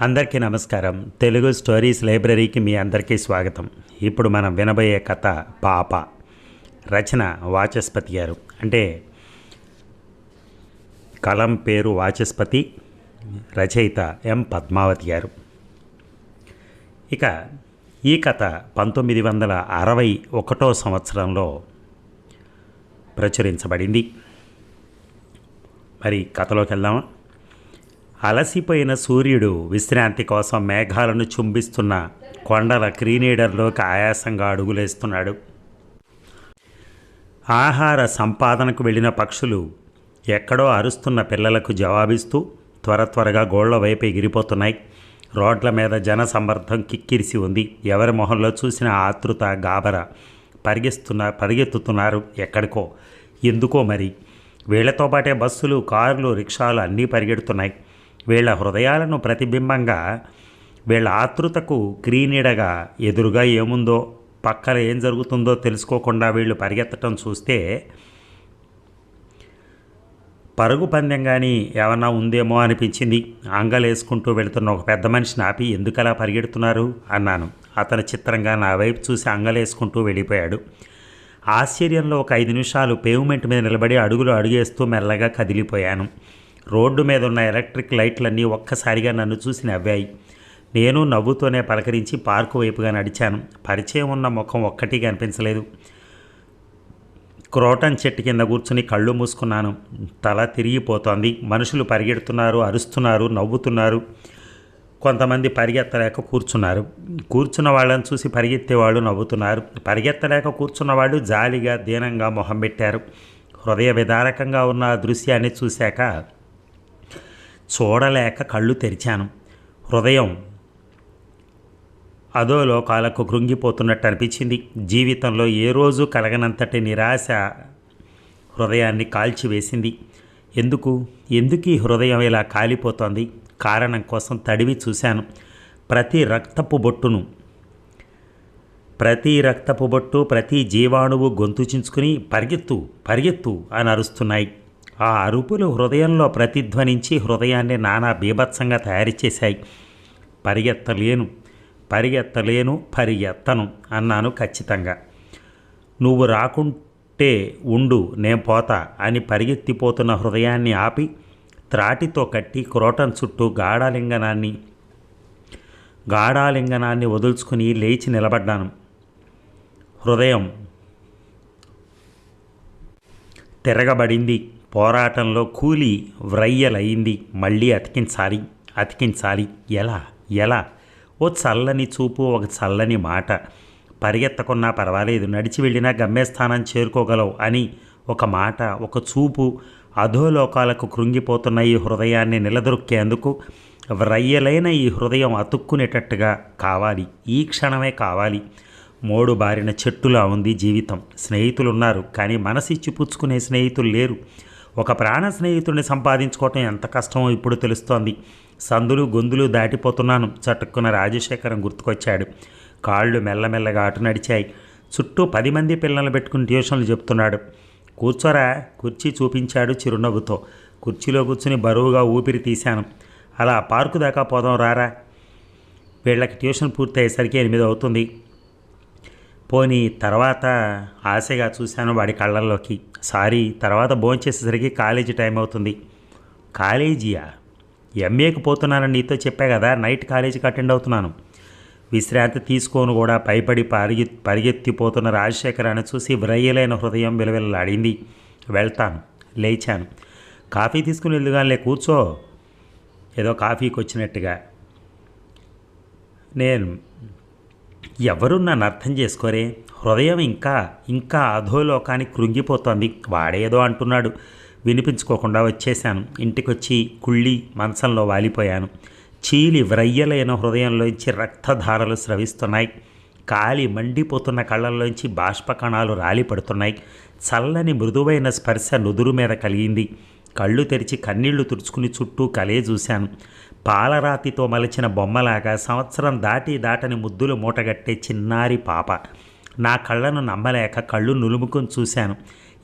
అందరికీ నమస్కారం. తెలుగు స్టోరీస్ లైబ్రరీకి మీ అందరికీ స్వాగతం. ఇప్పుడు మనం వినబోయే కథ పాప. రచన వాచస్పతి గారు. అంటే కలం పేరు వాచస్పతి రచయిత ఎం పద్మావతి గారు. ఇక ఈ కథ పంతొమ్మిది వందల అరవై ఒకటో సంవత్సరంలో ప్రచురించబడింది. మరి కథలోకి వెళ్దామా? అలసిపోయిన సూర్యుడు విశ్రాంతి కోసం మేఘాలను చుంబిస్తున్న కొండల క్రీనీడర్లోకి ఆయాసంగా అడుగులేస్తున్నాడు. ఆహార సంపాదనకు వెళ్ళిన పక్షులు ఎక్కడో అరుస్తున్న పిల్లలకు జవాబిస్తూ త్వర త్వరగా గోళ్ళ వైపు ఎగిరిపోతున్నాయి. రోడ్ల మీద జనసమ్మర్థం కిక్కిరిసి ఉంది. ఎవరి మొహంలో చూసిన ఆతృత గాబర పరిగెస్తున్న పరిగెత్తుతున్నారు ఎక్కడికో. ఎందుకో మరి? వీళ్ళతో పాటే బస్సులు కార్లు రిక్షాలు అన్నీ పరిగెడుతున్నాయి. వీళ్ళ హృదయాలను ప్రతిబింబంగా వీళ్ళ ఆతృతకు క్రీనీడగా ఎదురుగా ఏముందో పక్కన ఏం జరుగుతుందో తెలుసుకోకుండా వీళ్ళు పరిగెత్తటం చూస్తే పరుగు పందెం కానీ ఏమన్నా ఉందేమో అనిపించింది. అంగలేసుకుంటూ వెళుతున్న ఒక పెద్ద మనిషిని ఆపి ఎందుకలా పరిగెడుతున్నారు? అన్నాను. అతను చిత్రంగా నా వైపు చూసి అంగలేసుకుంటూ వెళ్ళిపోయాడు. ఆశ్చర్యంలో ఒక ఐదు నిమిషాలు పేవ్మెంట్ మీద నిలబడి అడుగులు అడుగేస్తూ మెల్లగా కదిలిపోయాను. రోడ్డు మీద ఉన్న ఎలక్ట్రిక్ లైట్లన్నీ ఒక్కసారిగా నన్ను చూసి నవ్వాయి. నేను నవ్వుతూనే పలకరించి పార్కు వైపుగా నడిచాను. పరిచయం ఉన్న ముఖం ఒక్కటి కనిపించలేదు. క్రోటన్ చెట్టు కింద కూర్చుని కళ్ళు మూసుకున్నాను. తల తిరిగిపోతోంది. మనుషులు పరిగెడుతున్నారు అరుస్తున్నారు నవ్వుతున్నారు. కొంతమంది పరిగెత్తలేక కూర్చున్నారు. కూర్చున్న వాళ్ళని చూసి పరిగెత్తే వాళ్ళు నవ్వుతున్నారు. పరిగెత్తలేక కూర్చున్న వాళ్ళు జాలిగా దీనంగా మొహం పెట్టారు. హృదయ విదారకంగా ఉన్న ఆ దృశ్యాన్ని చూశాక చూడలేక కళ్ళు తెరిచాను. హృదయం అదో లోకాలకు కృంగిపోతున్నట్టు అనిపించింది. జీవితంలో ఏ రోజు కలగనంతటి నిరాశ హృదయాన్ని కాల్చివేసింది. ఎందుకు? ఎందుకు ఈ హృదయం ఇలా కాలిపోతోంది? కారణం కోసం తడివి చూశాను. ప్రతి రక్తపు బొట్టును ప్రతి రక్తపు బొట్టు ప్రతి జీవాణువు గొంతు చించుకుని పరిగెత్తు పరిగెత్తు అని అరుస్తున్నాయి ఆ అరుపులు హృదయంలో ప్రతిధ్వనించి హృదయాన్ని నానా బీభత్సంగా తయారు చేశాయి. పరిగెత్తలేను పరిగెత్తలేను పరిగెత్తను అన్నాను ఖచ్చితంగా. నువ్వు రాకుంటే ఉండు నేను పోతా అని పరిగెత్తిపోతున్న హృదయాన్ని ఆపి త్రాటితో కట్టి క్రోటన్ చుట్టూ గాఢాలింగనాన్ని గాఢాలింగనాన్ని వదుల్చుకుని లేచి నిలబడ్డాను. హృదయం తిరగబడింది. పోరాటంలో కూలి వ్రయ్యలయింది మళ్ళీ అతికించాలి అతికించాలి. ఎలా ఎలా? ఓ చల్లని చూపు ఒక చల్లని మాట. పరిగెత్తకున్నా పర్వాలేదు నడిచి వెళ్ళినా గమ్యస్థానం చేరుకోగలవు అని ఒక మాట ఒక చూపు అధోలోకాలకు కృంగిపోతున్న ఈ హృదయాన్ని నిలదొక్కేందుకు వ్రయ్యలైన ఈ హృదయం అతుక్కునేటట్టుగా కావాలి. ఈ క్షణమే కావాలి. మోడు బారిన చెట్టులా ఉంది జీవితం. స్నేహితులున్నారు కానీ మనసిచ్చి పుచ్చుకునే స్నేహితులు లేరు. ఒక ప్రాణ స్నేహితుడిని సంపాదించుకోవటం ఎంత కష్టమో ఇప్పుడు తెలుస్తోంది. సందులు గొంతులు దాటిపోతున్నాను. చటుక్కున రాజశేఖరం గుర్తుకొచ్చాడు. కాళ్ళు మెల్లమెల్లగా అటు నడిచాయి. చుట్టూ పది మంది పిల్లలు పెట్టుకుని ట్యూషన్లు చెప్తున్నాడు. కూర్చోరా కుర్చీ చూపించాడు చిరునవ్వుతో. కుర్చీలో కూర్చుని బరువుగా ఊపిరి తీశాను. అలా పార్కు దాకా పోదాం రారా. వీళ్ళకి ట్యూషన్ పూర్తయ్యేసరికి ఎనిమిది అవుతుంది. పోనీ తర్వాత ఆశగా చూశాను వాడి కళ్ళల్లోకి. సారీ తర్వాత భోంచేసేసరికి కాలేజీ టైం అవుతుంది. కాలేజీయా? ఎంఏకి పోతున్నానని నీతో చెప్పా కదా నైట్ కాలేజీకి అటెండ్ అవుతున్నాను. విశ్రాంతి తీసుకోను కూడా పైపడి పరిగె పరిగెత్తిపోతున్న రాజశేఖరాన్ని చూసి వ్రయ్యలైన హృదయం విలవిల్లాడింది. వెళ్తాను లేచాను. కాఫీ తీసుకుని వెళ్ళుగానే కూర్చో. ఏదో కాఫీకి వచ్చినట్టుగా నేను ఎవరు నన్ను అర్థం చేసుకోరే? హృదయం ఇంకా ఇంకా అధోలోకానికి కృంగిపోతోంది. వాడేదో అంటున్నాడు. వినిపించుకోకుండా వచ్చేశాను. ఇంటికొచ్చి కుళ్ళి మంచంలో వాలిపోయాను. చీలి వ్రయ్యలైన హృదయంలోంచి రక్తధారలు స్రవిస్తున్నాయి. కాలి మండిపోతున్న కళ్ళల్లోంచి బాష్పకణాలు రాలిపడుతున్నాయి. చల్లని మృదువైన స్పర్శ నుదురు మీద కలిగింది. కళ్ళు తెరిచి కన్నీళ్ళు తుడుచుకుని చుట్టూ కలే చూశాను. పాలరాతితో మలిచిన బొమ్మలాగా సంవత్సరం దాటి దాటని ముద్దులు మూటగట్టే చిన్నారి పాప. నా కళ్ళను నమ్మలేక కళ్ళు నులుముకొని చూశాను.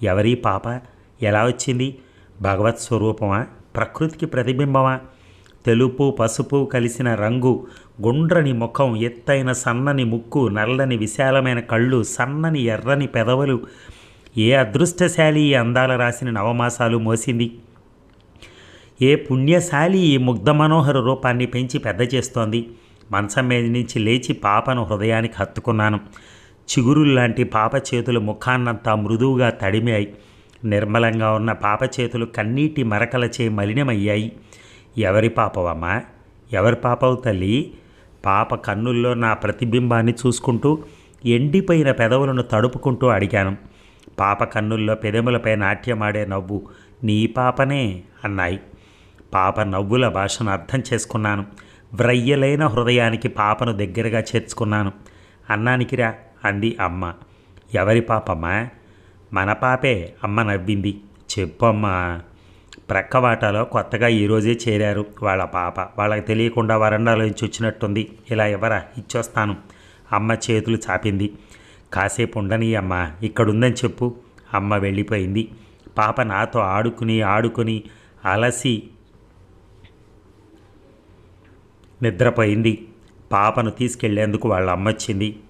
ఎవరీ పాప? ఎలా వచ్చింది? భగవత్ స్వరూపమా? ప్రకృతికి ప్రతిబింబమా? తెలుపు పసుపు కలిసిన రంగు గుండ్రని ముఖం ఎత్తైన సన్నని ముక్కు నల్లని విశాలమైన కళ్ళు సన్నని ఎర్రని పెదవులు. ఏ అదృష్టశాలి ఈ అందాల రాసిన నవమాసాలు మోసింది? ఏ పుణ్యశాలి ఈ ముగ్ధ మనోహర రూపాన్ని పెంచి పెద్ద చేస్తోంది? మంచం మీద నుంచి లేచి పాపను హృదయానికి హత్తుకున్నాను. చిగురుల్లాంటి పాప చేతులు ముఖాన్నంతా మృదువుగా తడిమాయి. నిర్మలంగా ఉన్న పాప చేతులు కన్నీటి మరకలచే మలినమయ్యాయి. ఎవరి పాపవమ్మా? ఎవరి పాపవు తల్లి? పాప కన్నుల్లో నా ప్రతిబింబాన్ని చూసుకుంటూ ఎండిపోయిన పెదవులను తడుపుకుంటూ అడిగాను. పాప కన్నుల్లో పెదములపై నాట్యమాడే నవ్వు నీ పాపనే అన్నాయి. పాప నవ్వుల భాషను అర్థం చేసుకున్నాను. వ్రయ్యలైన హృదయానికి పాపను దగ్గరగా చేర్చుకున్నాను. అన్నానికి రా అంది అమ్మ. ఎవరి పాపమ్మా? మన పాపే అమ్మ నవ్వింది. చెప్పమ్మా. ప్రక్కవాటాలో కొత్తగా ఈరోజే చేరారు వాళ్ళ పాప. వాళ్ళకి తెలియకుండా వరండాలో నుంచి వచ్చినట్టుంది. ఇలా ఎవరా? ఇచ్చొస్తాను. అమ్మ చేతులు చాపింది. కాసేపు ఉండని అమ్మ ఇక్కడుందని చెప్పు. అమ్మ వెళ్ళిపోయింది. పాప నాతో ఆడుకుని ఆడుకుని అలసి నిద్రపోయింది. పాపను తీసుకెళ్ళేందుకు వాళ్ళ అమ్మ వచ్చింది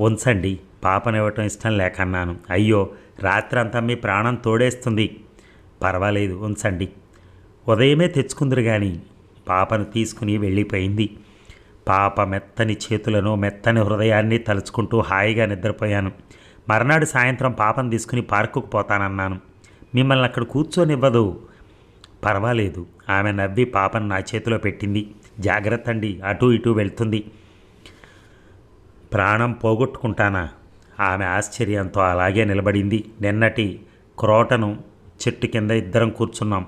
ఉంచండి పాపనివ్వటం ఇష్టం లేకన్నాను అయ్యో రాత్రంతా మీ ప్రాణం తోడేస్తుంది. పర్వాలేదు ఉంచండి. ఉదయమే తెచ్చుకుందరు కానీ పాపను తీసుకుని వెళ్ళిపోయింది. పాప మెత్తని చేతులను మెత్తని హృదయాన్ని తలుచుకుంటూ హాయిగా నిద్రపోయాను. మర్నాడు సాయంత్రం పాపను తీసుకుని పార్కుకు పోతానన్నాను. మిమ్మల్ని అక్కడ కూర్చొనివ్వదు. పర్వాలేదు. ఆమె నవ్వి పాపను నా చేతిలో పెట్టింది. జాగ్రత్త అండి అటు ఇటు వెళ్తుంది. ప్రాణం పోగొట్టుకుంటానా? ఆమె ఆశ్చర్యంతో అలాగే నిలబడింది. నిన్నటి క్రోటను చెట్టు కింద ఇద్దరం కూర్చున్నాం.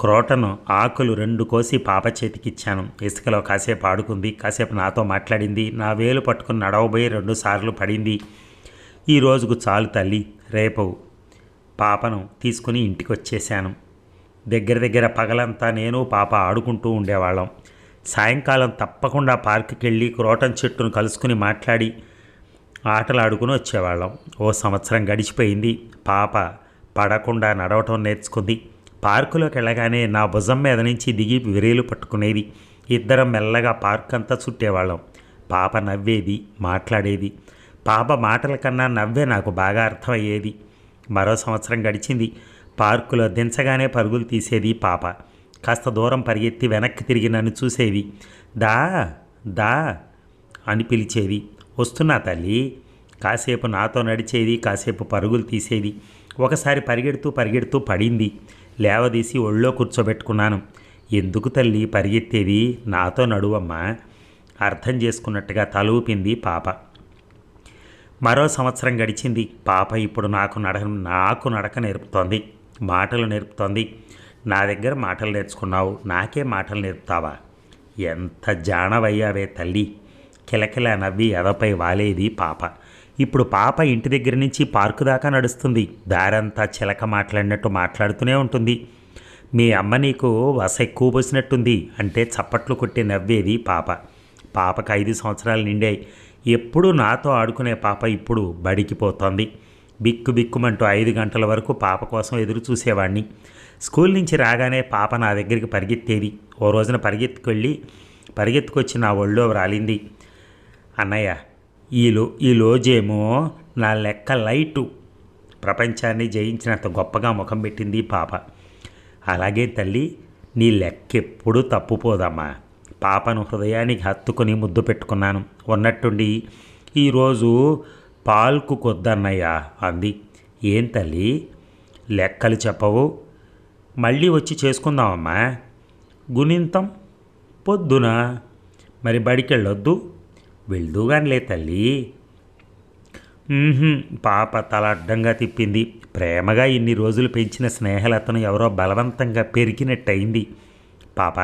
క్రోటను ఆకులు రెండు కోసి పాప చేతికిచ్చాను. ఇసుకలో కాసేపు ఆడుకుంది. కాసేపు నాతో మాట్లాడింది. నా వేలు పట్టుకుని నడవబోయి రెండు సార్లు పడింది. ఈ రోజుకు చాలు తల్లి. రేపు పాపను తీసుకుని ఇంటికి వచ్చేసాను దగ్గర దగ్గర పగలంతా నేను పాప ఆడుకుంటూ ఉండేవాళ్ళం. సాయంకాలం తప్పకుండా పార్కుకి వెళ్ళి క్రోటన్ చెట్టును కలుసుకుని మాట్లాడి ఆటలు ఆడుకుని వచ్చేవాళ్ళం. ఓ సంవత్సరం గడిచిపోయింది. పాప పడకుండా నడవటం నేర్చుకుంది. పార్కులోకి వెళ్ళగానే నా భుజం మీద నుంచి దిగి విరేలు పట్టుకునేది. ఇద్దరం మెల్లగా పార్క్ అంతా చుట్టేవాళ్ళం. పాప నవ్వేది మాట్లాడేది. పాప మాటల కన్నా నవ్వే నాకు బాగా అర్థమయ్యేది. మరో సంవత్సరం గడిచింది. పార్కులో దించగానే పరుగులు తీసేది పాప. కాస్త దూరం పరిగెత్తి వెనక్కి తిరిగి నన్ను చూసేది దా దా అని పిలిచేది. వస్తున్నా తల్లి. కాసేపు నాతో నడిచేది కాసేపు పరుగులు తీసేది. ఒకసారి పరిగెడుతూ పరిగెడుతూ పడింది. లేవదీసి ఒళ్ళో కూర్చోబెట్టుకున్నాను. ఎందుకు తల్లి పరిగెత్తేది? నాతో నడువమ్మా. అర్థం చేసుకున్నట్టుగా తలూపింది పాప. మరో సంవత్సరం గడిచింది. పాప ఇప్పుడు నాకు నడక నాకు నడక నేర్పుతోంది. మాటలు నేర్పుతోంది. నా దగ్గర మాటలు నేర్చుకున్నావు. నాకే మాటలు నేర్పుతావా? ఎంత జానవయ్యావే తల్లి. కిలకిల నవ్వి ఎదపై వాలేది పాప. ఇప్పుడు పాప ఇంటి దగ్గర నుంచి పార్కు దాకా నడుస్తుంది. దారంతా చిలక మాట్లాడినట్టు మాట్లాడుతూనే ఉంటుంది. మీ అమ్మ నీకు వస ఎక్కువ పోసినట్టుంది అంటే చప్పట్లు కొట్టి నవ్వేది పాప. పాపకు ఐదు సంవత్సరాలు నిండాయి. ఎప్పుడూ నాతో ఆడుకునే పాప ఇప్పుడు బడికి పోతోంది. బిక్కు బిక్కుమంటూ ఐదు గంటల వరకు పాప కోసం ఎదురు చూసేవాడిని స్కూల్ నుంచి రాగానే పాప నా దగ్గరికి పరిగెత్తేది. ఓ రోజున పరిగెత్తుకెళ్ళి పరిగెత్తుకొచ్చి నా ఒళ్ళో రాలింది అన్నయ్య ఈలో ఈ లోజేమో నా లెక్క లైటు. ప్రపంచాన్ని జయించినంత గొప్పగా ముఖం పెట్టింది పాప. అలాగే తల్లి నీ లెక్కెప్పుడు తప్పుపోదమ్మా. పాపను హృదయానికి హత్తుకుని ముద్దు పెట్టుకున్నాను. ఉన్నట్టుండి ఈరోజు పాల్కు కొద్దన్నయ్య అంది. ఏం తల్లి? లెక్కలు చెప్పవు. మళ్ళీ వచ్చి చేసుకుందామమ్మా. గుణింతం పొద్దున? మరి బడికి వెళ్ళొద్దు వెళ్దూగానిలే తల్లి. పాప తల అడ్డంగా తిప్పింది. ప్రేమగా ఇన్ని రోజులు పెంచిన స్నేహలతను ఎవరో బలవంతంగా పెరిగినట్టయింది. పాప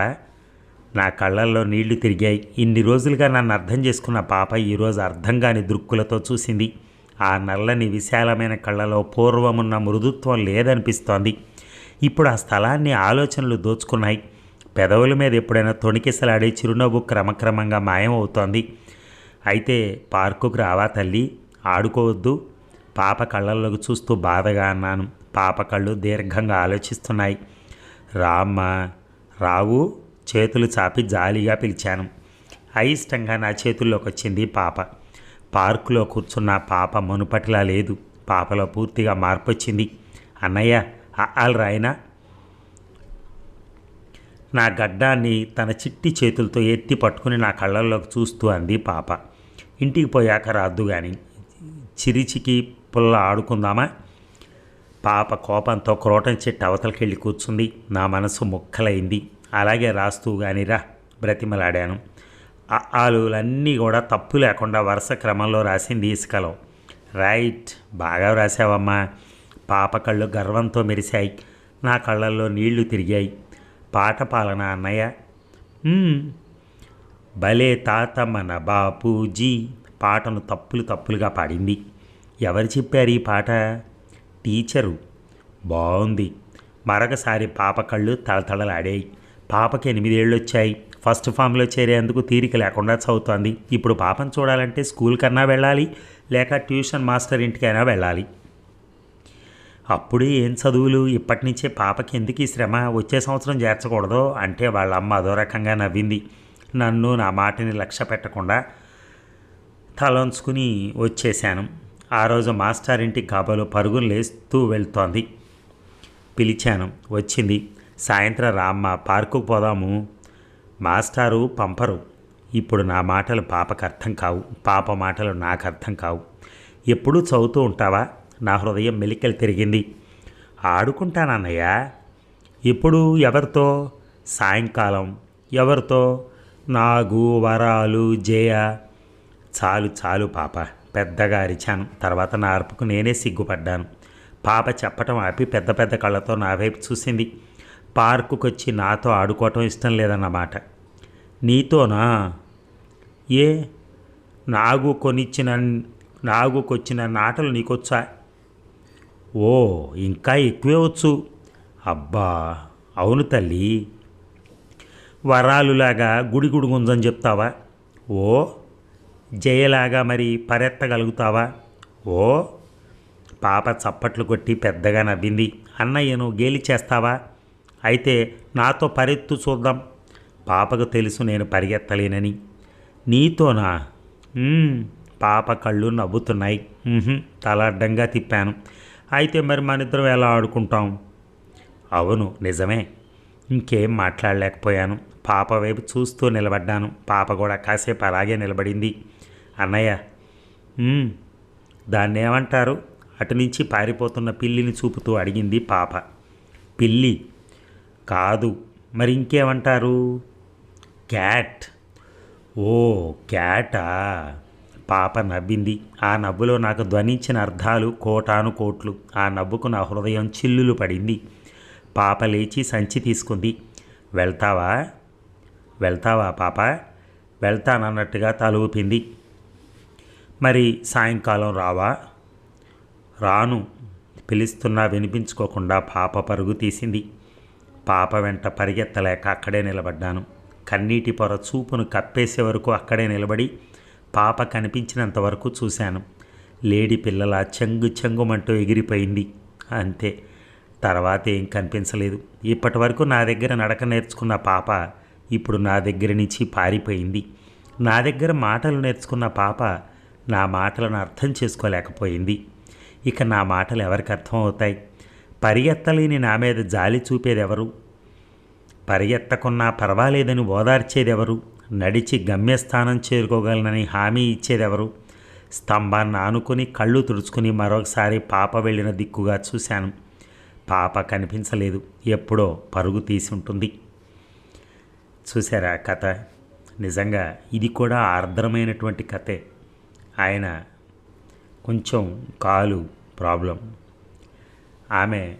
నా కళ్ళల్లో నీళ్ళు తిరిగాయి. ఇన్ని రోజులుగా నన్ను అర్థం చేసుకున్న పాప ఈరోజు అర్థం కాని దృక్కులతో చూసింది. ఆ నల్లని విశాలమైన కళ్ళలో పూర్వమున్న మృదుత్వం లేదనిపిస్తోంది. ఇప్పుడు ఆ స్థలాన్ని ఆలోచనలు దోచుకున్నాయి. పెదవుల మీద ఎప్పుడైనా తొణికిసలాడే చిరునవ్వు క్రమక్రమంగా మాయమవుతోంది. అయితే పార్కుకు రావా తల్లి? ఆడుకోవద్దు. పాప కళ్ళల్లోకి చూస్తూ బాధగా అన్నాను. పాప కళ్ళు దీర్ఘంగా ఆలోచిస్తున్నాయి. రామ్మా రావు? చేతులు చాపి జాలిగా పిలిచాను. అయిష్టంగా నా చేతుల్లోకి వచ్చింది పాప. పార్కులో కూర్చున్న పాప మునుపటిలా లేదు. పాపలో పూర్తిగా మార్పు వచ్చింది అన్నయ్య అల్ రాయనా? నా గడ్డాన్ని తన చిట్టి చేతులతో ఎత్తి పట్టుకుని నా కళ్ళల్లోకి చూస్తూ అంది పాప. ఇంటికి పోయాక రాద్దు కానీ చిరిచికి పుల్ల ఆడుకుందామా? పాప కోపంతో క్రోటం చెట్టు అవతలకెళ్ళి కూర్చుంది. నా మనసు ముక్కలైంది. అలాగే రాస్తూ గానిరా బ్రతిమలాడాను. ఆలులన్నీ కూడా తప్పు లేకుండా వరుస క్రమంలో రాసింది ఇసుకలో రైట్ బాగా రాసావమ్మా పాప కళ్ళు గర్వంతో మెరిశాయి. నా కళ్ళల్లో నీళ్ళు తిరిగాయి. పాట పాలన అన్నయ్య? భలే తాత మన బాపూజీ పాటను తప్పులు తప్పులుగా పాడింది. ఎవరు చెప్పారు ఈ పాట? టీచరు. బాగుంది మరొకసారి పాప కళ్ళు తళతళలాడాయి. పాపకి ఎనిమిదేళ్ళు వచ్చాయి ఫస్ట్ ఫామ్లో చేరేందుకు తీరిక లేకుండా చదువుతోంది. ఇప్పుడు పాపను చూడాలంటే స్కూల్ కన్నా వెళ్ళాలి లేక ట్యూషన్ మాస్టర్ ఇంటికైనా వెళ్ళాలి. అప్పుడే ఏం చదువులు? ఇప్పటి నుంచే పాపకి ఎందుకు ఈ శ్రమ? వచ్చే సంవత్సరం చేర్చకూడదు అంటే వాళ్ళ అమ్మ అదో రకంగా నవ్వింది. నన్ను నా మాటని లక్ష్య పెట్టకుండా తలంచుకుని వచ్చేశాను. ఆ రోజు మాస్టర్ ఇంటి కాబోలు పరుగులు లేస్తూ వెళ్తోంది. పిలిచాను. వచ్చింది. సాయంత్రం రామ్మ పార్కుకు పోదాము. మాస్టారు పంపరు. ఇప్పుడు నా మాటలు పాపకు అర్థం కావు. పాప మాటలు నాకు అర్థం కావు. ఎప్పుడూ చదువుతూ ఉంటావా? నా హృదయం మెలికలు తిరిగింది. ఆడుకుంటానన్నయ్య ఇప్పుడు ఎవరితో? సాయంకాలం. ఎవరితో? నాగు వరాలు జయ. చాలు చాలు పాప. పెద్దగా అరిచాను. తర్వాత నా అరుపుకు నేనే సిగ్గుపడ్డాను. పాప చెప్పటం ఆపి పెద్ద పెద్ద కళ్ళతో నా వైపు చూసింది. పార్కుకు వచ్చి నాతో ఆడుకోవటం ఇష్టం లేదన్నమాట. నీతోనా? ఏ? నాగు కొనిచ్చిన నాగుకొచ్చిన నాటలు నీకొచ్చా? ఓ ఇంకా ఎక్కువే వచ్చు. అబ్బా అవును తల్లి. వరాలులాగా గుడి గుడి గుంజని చెప్తావా? ఓ జయలాగా మరి పరెత్తగలుగుతావా? ఓ పాప చప్పట్లు కొట్టి పెద్దగా నవ్వింది. అన్నయ్యను గేలి చేస్తావా? అయితే నాతో పరిగెత్తు చూద్దాం. పాపకు తెలుసు నేను పరిగెత్తలేనని. నీతోనా? పాప కళ్ళు నవ్వుతున్నాయి. తల అడ్డంగా తిప్పాను. అయితే మరి మన ఇద్దరం ఎలా ఆడుకుంటాం? అవును నిజమే. ఇంకేం మాట్లాడలేకపోయాను. పాప వైపు చూస్తూ నిలబడ్డాను. పాప కూడా కాసేపు అలాగే నిలబడింది. అన్నయ్య. దాన్ని ఏమంటారు? అటు నుంచి పారిపోతున్న పిల్లిని చూపుతూ అడిగింది పాప. పిల్లి. కాదు. మరి ఇంకేమంటారు క్యాట్. ఓ క్యాటా? పాప నవ్వింది. ఆ నవ్వులో నాకు ధ్వనించిన అర్థాలు కోటాను కోట్లు. ఆ నవ్వుకు నా హృదయం చిల్లులు పడింది. పాప లేచి సంచి తీసుకుంది. వెళ్తావా? వెళ్తావా పాప? వెళ్తానన్నట్టుగా తలూపింది మరి సాయంకాలం రావా? రాను. పిలుస్తున్నా వినిపించుకోకుండా పాప పరుగు తీసింది. పాప వెంట పరిగెత్తలేక అక్కడే నిలబడ్డాను. కన్నీటి పొర చూపును కప్పేసే వరకు అక్కడే నిలబడి పాప కనిపించినంత వరకు చూశాను. లేడి పిల్లల చెంగు చెంగుమంటూ ఎగిరిపోయింది. అంతే. తర్వాత ఏం కనిపించలేదు. ఇప్పటి వరకు నా దగ్గర నడక నేర్చుకున్న పాప ఇప్పుడు నా దగ్గర నుంచి పారిపోయింది. నా దగ్గర మాటలు నేర్చుకున్న పాప నా మాటలను అర్థం చేసుకోలేకపోయింది. ఇక నా మాటలు ఎవరికి అర్థం అవుతాయి పరిగెత్తలేని నా మీద జాలి చూపేదెవరు? పరిగెత్తకున్నా పర్వాలేదని ఓదార్చేదెవరు? నడిచి గమ్యస్థానం చేరుకోగలనని హామీ ఇచ్చేదెవరు? స్తంభాన్ని ఆనుకుని కళ్ళు తుడుచుకుని మరొకసారి పాప వెళ్ళిన దిక్కుగా చూశాను. పాప కనిపించలేదు. ఎప్పుడో పరుగు తీసి ఉంటుంది. చూసారా కథ? నిజంగా ఇది కూడా ఆర్ద్రమైనటువంటి కథే. ఆయన కొంచెం కాలు ప్రాబ్లం. ఆమె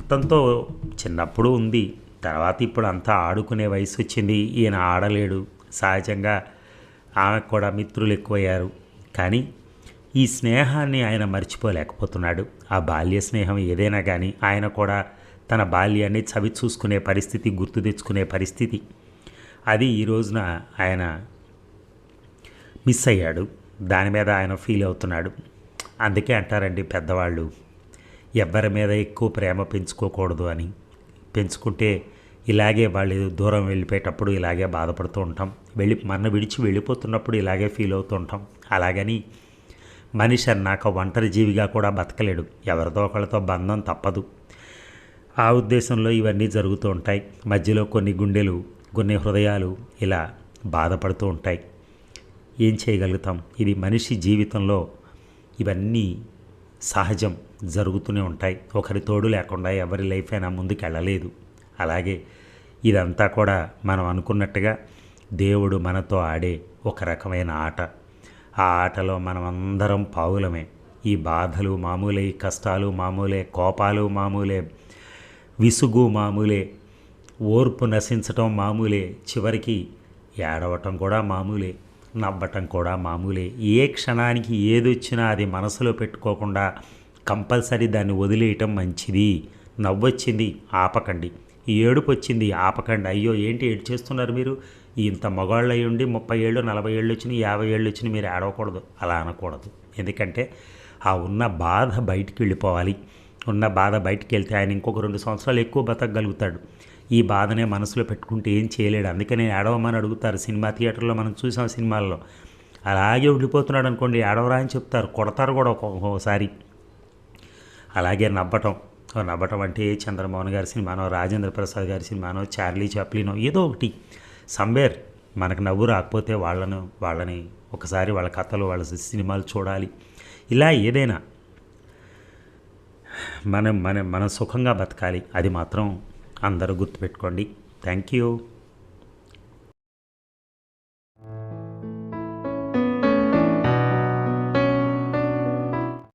అతనితో చిన్నప్పుడు ఉంది. తర్వాత ఇప్పుడు అంతా ఆడుకునే వయసు వచ్చింది. ఈయన ఆడలేడు. సహజంగా ఆమెకు కూడా మిత్రులు ఎక్కువయ్యారు. కానీ ఈ స్నేహాన్ని ఆయన మర్చిపోలేకపోతున్నాడు. ఆ బాల్య స్నేహం ఏదైనా కానీ ఆయన కూడా తన బాల్యాన్ని చవి చూసుకునే పరిస్థితి గుర్తు తెచ్చుకునే పరిస్థితి. అది ఈ రోజున ఆయన మిస్ అయ్యాడు. దాని మీద ఆయన ఫీల్ అవుతున్నాడు. అందుకే అంటారండి పెద్దవాళ్ళు ఎవ్వరి మీద ఎక్కువ ప్రేమ పెంచుకోకూడదు అని. పెంచుకుంటే ఇలాగే వాళ్ళు దూరం వెళ్ళిపోయేటప్పుడు ఇలాగే బాధపడుతూ ఉంటాం. వెళ్ళి మన విడిచి వెళ్ళిపోతున్నప్పుడు ఇలాగే ఫీల్ అవుతూ ఉంటాం. అలాగని మనిషి అన్నాక ఒంటరి జీవిగా కూడా బతకలేడు. ఎవరితో ఒకళ్ళతో బంధం తప్పదు. ఆ ఉద్దేశంలో ఇవన్నీ జరుగుతూ ఉంటాయి. మధ్యలో కొన్ని గుండెలు కొన్ని హృదయాలు ఇలా బాధపడుతూ ఉంటాయి. ఏం చేయగలుగుతాం? ఇది మనిషి జీవితంలో ఇవన్నీ సహజం జరుగుతూనే ఉంటాయి. ఒకరి తోడు లేకుండా ఎవరి లైఫ్ అయినా ముందుకు వెళ్ళలేదు అలాగే ఇదంతా కూడా మనం అనుకున్నట్టుగా దేవుడు మనతో ఆడే ఒక రకమైన ఆట. ఆ ఆటలో మనం అందరం పావులమే. ఈ బాధలు మామూలే ఈ కష్టాలు మామూలే కోపాలు మామూలే విసుగు మామూలే ఓర్పు నశించటం మామూలే చివరికి ఏడవటం కూడా మామూలే. నవ్వటం కూడా మామూలే. ఏ క్షణానికి ఏది వచ్చినా అది మనసులో పెట్టుకోకుండా కంపల్సరీ దాన్ని వదిలేయటం మంచిది. నవ్వొచ్చింది ఆపకండి. ఏడుపు వచ్చింది ఆపకండి. అయ్యో ఏంటి ఏడు చేస్తున్నారు మీరు? ఇంత మగాళ్ళు అయ్యి ఉండి ముప్పై ఏళ్ళు నలభై ఏళ్ళు వచ్చినాయి యాభై ఏళ్ళు వచ్చినాయి మీరు ఏడవకూడదు. అలా అనకూడదు. ఎందుకంటే ఆ ఉన్న బాధ బయటికి వెళ్ళిపోవాలి ఉన్న బాధ బయటికి వెళ్తే ఆయన ఇంకొక రెండు సంవత్సరాలు ఎక్కువ బతకగలుగుతాడు. ఈ బాధనే మనసులో పెట్టుకుంటే ఏం చేయలేడు. అందుకనే ఏడవమని అడుగుతారు. సినిమా థియేటర్లో మనం చూసాం సినిమాల్లో. అలాగే ఉండిపోతున్నాడు అనుకోండి ఏడవరా అని చెప్తారు. కొడతారు కూడా ఒక్కొక్కసారి అలాగే నవ్వటం. నవ్వటం అంటే చంద్రమోహన్ గారి సినిమానో రాజేంద్ర ప్రసాద్ గారి సినిమానో చార్లీ చాప్లినో ఏదో ఒకటి. సంవేర్ మనకు నవ్వు రాకపోతే వాళ్ళను వాళ్ళని ఒకసారి వాళ్ళ కథలు వాళ్ళ సినిమాలు చూడాలి. ఇలా ఏదైనా. మనం మన మనం సుఖంగా బతకాలి. అది మాత్రం అందరూ గుర్తుపెట్టుకోండి. Thank you.